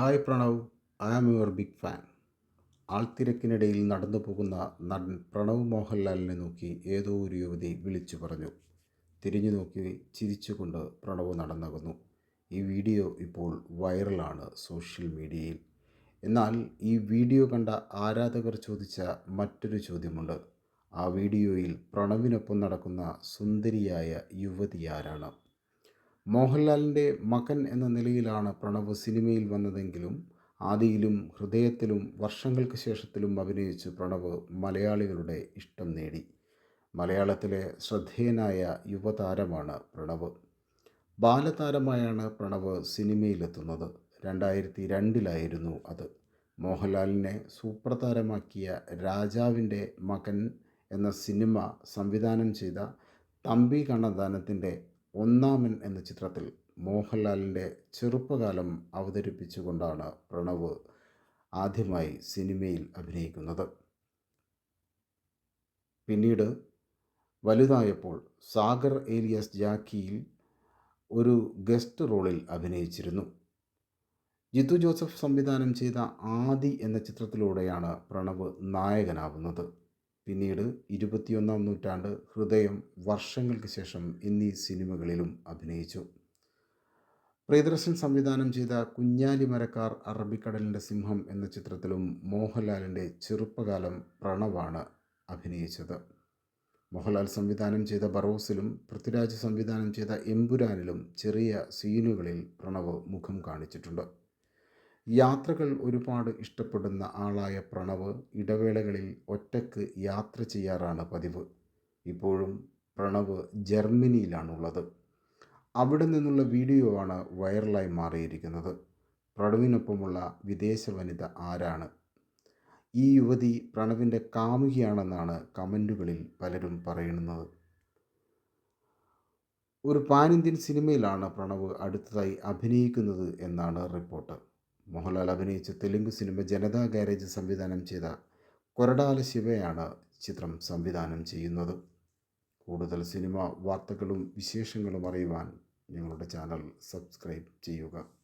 Hi Pranav I am your big fan. ആൾത്തിരക്കിനിടയിൽ നടന്നു പോകുന്ന നടൻ പ്രണവ് മോഹൻലാലിനെ നോക്കി ഏതോ ഒരു യുവതി വിളിച്ചു പറഞ്ഞു. തിരിഞ്ഞു നോക്കി ചിരിച്ചുകൊണ്ട് പ്രണവ് നടന്നകുന്നു. ഈ വീഡിയോ ഇപ്പോൾ വൈറലാണ് സോഷ്യൽ മീഡിയയിൽ. എന്നാൽ ഈ വീഡിയോ കണ്ട ആരാധകർ ചോദിച്ച മറ്റൊരു ചോദ്യമുണ്ട്. ആ വീഡിയോയിൽ പ്രണവിനൊപ്പം നടക്കുന്ന സുന്ദരിയായ യുവതി ആരാണ്? മോഹൻലാലിന്റെ മകൻ എന്ന നിലയിലാണ് പ്രണവ് സിനിമയിൽ വന്നതെങ്കിലും ആദിയിലും ഹൃദയത്തിലും വർഷങ്ങൾക്ക് ശേഷത്തിലും അഭിനയിച്ച് പ്രണവ് മലയാളികളുടെ ഇഷ്ടം നേടി. മലയാളത്തിലെ ശ്രദ്ധേയനായ യുവതാരമാണ് പ്രണവ്. ബാലതാരമായാണ് പ്രണവ് സിനിമയിലെത്തുന്നത്. രണ്ടായിരത്തി രണ്ടിലായിരുന്നു അത്. മോഹൻലാലിനെ സൂപ്പർ താരമാക്കിയ രാജാവിന്റെ മകൻ എന്ന സിനിമ സംവിധാനം ചെയ്ത തമ്പി കണ്ണദാനത്തിന്റെ ഒന്നാമൻ എന്ന ചിത്രത്തിൽ മോഹൻലാലിന്റെ ചെറുപ്പകാലം അവതരിപ്പിച്ചുകൊണ്ടാണ് പ്രണവ് ആദ്യമായി സിനിമയിൽ അഭിനയിക്കുന്നത്. പിന്നീട് വലുതായപ്പോൾ സാഗർ ഏലിയസ് ജാക്കിയിൽ ഒരു ഗസ്റ്റ് റോളിൽ അഭിനയിച്ചിരുന്നു. ജിത്തു ജോസഫ് സംവിധാനം ചെയ്ത ആദി എന്ന ചിത്രത്തിലൂടെയാണ് പ്രണവ് നായകനാവുന്നത്. പിന്നീട് ഇരുപത്തിയൊന്നാം നൂറ്റാണ്ട് ഹൃദയം വർഷങ്ങൾക്ക് ശേഷം എന്നീ സിനിമകളിലും അഭിനയിച്ചു. പ്രിയദർശൻ സംവിധാനം ചെയ്ത കുഞ്ഞാലി മരക്കാർ അറബിക്കടലിന്റെ സിംഹം എന്ന ചിത്രത്തിലും മോഹൻലാലിന്റെ ചെറുപ്പകാലം പ്രണവാണ് അഭിനയിച്ചത്. മോഹൻലാൽ സംവിധാനം ചെയ്ത ബറോസിലും പൃഥ്വിരാജ് സംവിധാനം ചെയ്ത എമ്പുരാനിലും ചെറിയ സീനുകളിൽ പ്രണവ് മുഖം കാണിച്ചിട്ടുണ്ട്. യാത്രകൾ ഒരുപാട് ഇഷ്ടപ്പെടുന്ന ആളായ പ്രണവ് ഇടവേളകളിൽ ഒറ്റയ്ക്ക് യാത്ര ചെയ്യാറാണ് പതിവ്. ഇപ്പോഴും പ്രണവ് ജർമ്മനിയിലാണുള്ളത്. അവിടെ നിന്നുള്ള വീഡിയോ ആണ് വൈറലായി മാറിയിരിക്കുന്നത്. പ്രണവിനൊപ്പമുള്ള വിദേശ വനിത ആരാണ്? ഈ യുവതി പ്രണവിന്റെ കാമുകിയാണെന്നാണ് കമന്റുകളിൽ പലരും പറയുന്നത്. ഒരു പാൻ ഇന്ത്യൻ സിനിമയിലാണ് പ്രണവ് അടുത്തതായി അഭിനയിക്കുന്നത് എന്നാണ് റിപ്പോർട്ട്. മോഹൻലാൽ അഭിനയിച്ച തെലുങ്ക് സിനിമ ജനതാ ഗാരേജ് സംവിധാനം ചെയ്ത കൊരടാല ശിവയാണ് ചിത്രം സംവിധാനം ചെയ്യുന്നത്. കൂടുതൽ സിനിമ വാർത്തകളും വിശേഷങ്ങളും അറിയുവാൻ ഞങ്ങളുടെ ചാനൽ സബ്സ്ക്രൈബ് ചെയ്യുക.